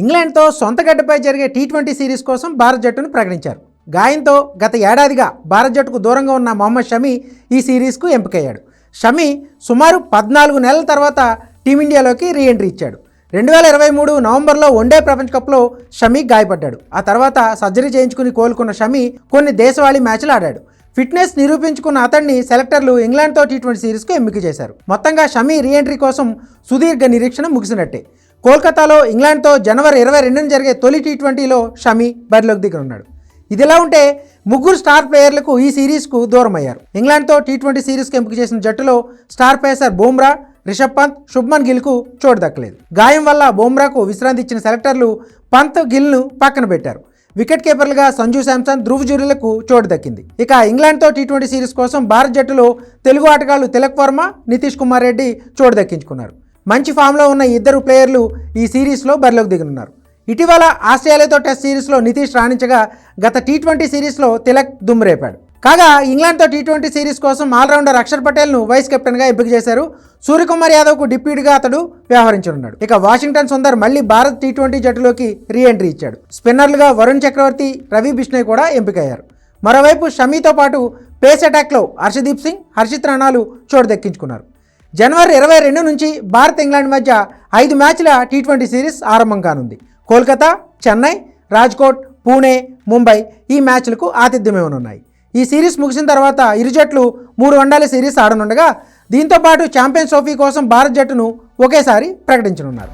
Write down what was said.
ఇంగ్లాండ్తో సొంత గడ్డపై జరిగే టీ ట్వంటీ సిరీస్ కోసం భారత్ జట్టును ప్రకటించారు. గాయంతో గత ఏడాదిగా భారత్ జట్టుకు దూరంగా ఉన్న మొహమ్మద్ షమి ఈ సిరీస్కు ఎంపికయ్యాడు. షమి సుమారు పద్నాలుగు నెలల తర్వాత టీమిండియాలోకి రీ ఎంట్రీ ఇచ్చాడు. రెండు వేల ఇరవై మూడు నవంబర్లో వన్డే ప్రపంచ కప్లో షమీ గాయపడ్డాడు. ఆ తర్వాత సర్జరీ చేయించుకుని కోలుకున్న షమి కొన్ని దేశవాళీ మ్యాచ్లు ఆడాడు. ఫిట్నెస్ నిరూపించుకున్న అతన్ని సెలెక్టర్లు ఇంగ్లాండ్తో టీ ట్వంటీ సిరీస్కు ఎంపిక చేశారు. మొత్తంగా షమీ రీ ఎంట్రీ కోసం సుదీర్ఘ నిరీక్షణ ముగిసినట్టే. కోల్కతాలో ఇంగ్లాండ్తో జనవరి ఇరవై రెండున జరిగే తొలి టీ ట్వంటీలో షమి బరిలోకి దిగనున్నాడు. ఇదిలా ఉంటే ముగ్గురు స్టార్ ప్లేయర్లకు ఈ సిరీస్కు దూరం అయ్యారు ఇంగ్లాండ్తో టీ ట్వంటీ సిరీస్కి ఎంపిక చేసిన జట్టులో స్టార్ పేసర్ బూమ్రా రిషబ్ పంత్ శుభ్మన్ గిల్కు చోటు దక్కలేదు. గాయం వల్ల బూమ్రాకు విశ్రాంతి ఇచ్చిన సెలెక్టర్లు పంత్ గిల్ను పక్కన పెట్టారు. వికెట్ కీపర్లుగా సంజు శాంసన్ ధ్రువ్ జూరీలకు చోటు దక్కింది. ఇక ఇంగ్లాండ్తో టీ ట్వంటీ సిరీస్ కోసం భారత్ జట్టులో తెలుగు ఆటగాళ్ళు తిలక్ వర్మ నితీష్ కుమార్ రెడ్డి చోటు దక్కించుకున్నారు. మంచి ఫామ్లో ఉన్న ఇద్దరు ప్లేయర్లు ఈ సిరీస్లో బరిలోకి దిగనున్నారు. ఇటీవల ఆస్ట్రేలియాతో టెస్ట్ సిరీస్లో నితీష్ రాణించగా గత టీ ట్వంటీ సిరీస్లో తిలక్ దుమ్మురేపాడు. కాగా ఇంగ్లాండ్తో టీ ట్వంటీ సిరీస్ కోసం ఆల్రౌండర్ అక్షర్ పటేల్ను వైస్ కెప్టెన్గా ఎంపిక చేశారు. సూర్యకుమార్ యాదవ్కు డిప్యూటీగా అతడు వ్యవహరించనున్నాడు. ఇక వాషింగ్టన్ సుందర్ మళ్ళీ భారత్ టీ ట్వంటీ జట్టులోకి రీ ఎంట్రీ ఇచ్చాడు. స్పిన్నర్లుగా వరుణ్ చక్రవర్తి రవి బిష్ణయ్ కూడా ఎంపికయ్యారు. మరోవైపు షమీతో పాటు పేస్ అటాక్లో హర్షదీప్ సింగ్ హర్షిత్ రాణాలు చోటు దక్కించుకున్నారు. జనవరి ఇరవై రెండు నుంచి భారత్ ఇంగ్లాండ్ మధ్య ఐదు మ్యాచ్ల టీ ట్వంటీ సిరీస్ ఆరంభం కానుంది. కోల్కతా చెన్నై రాజ్కోట్ పూణే ముంబై ఈ మ్యాచ్లకు ఆతిథ్యమేమనున్నాయి ఈ సిరీస్ ముగిసిన తర్వాత ఇరు జట్లు మూడు వన్డాల సిరీస్ ఆడనుండగా దీంతో పాటు ఛాంపియన్స్ ట్రోఫీ కోసం భారత్ జట్టును ఒకేసారి ప్రకటించనున్నారు.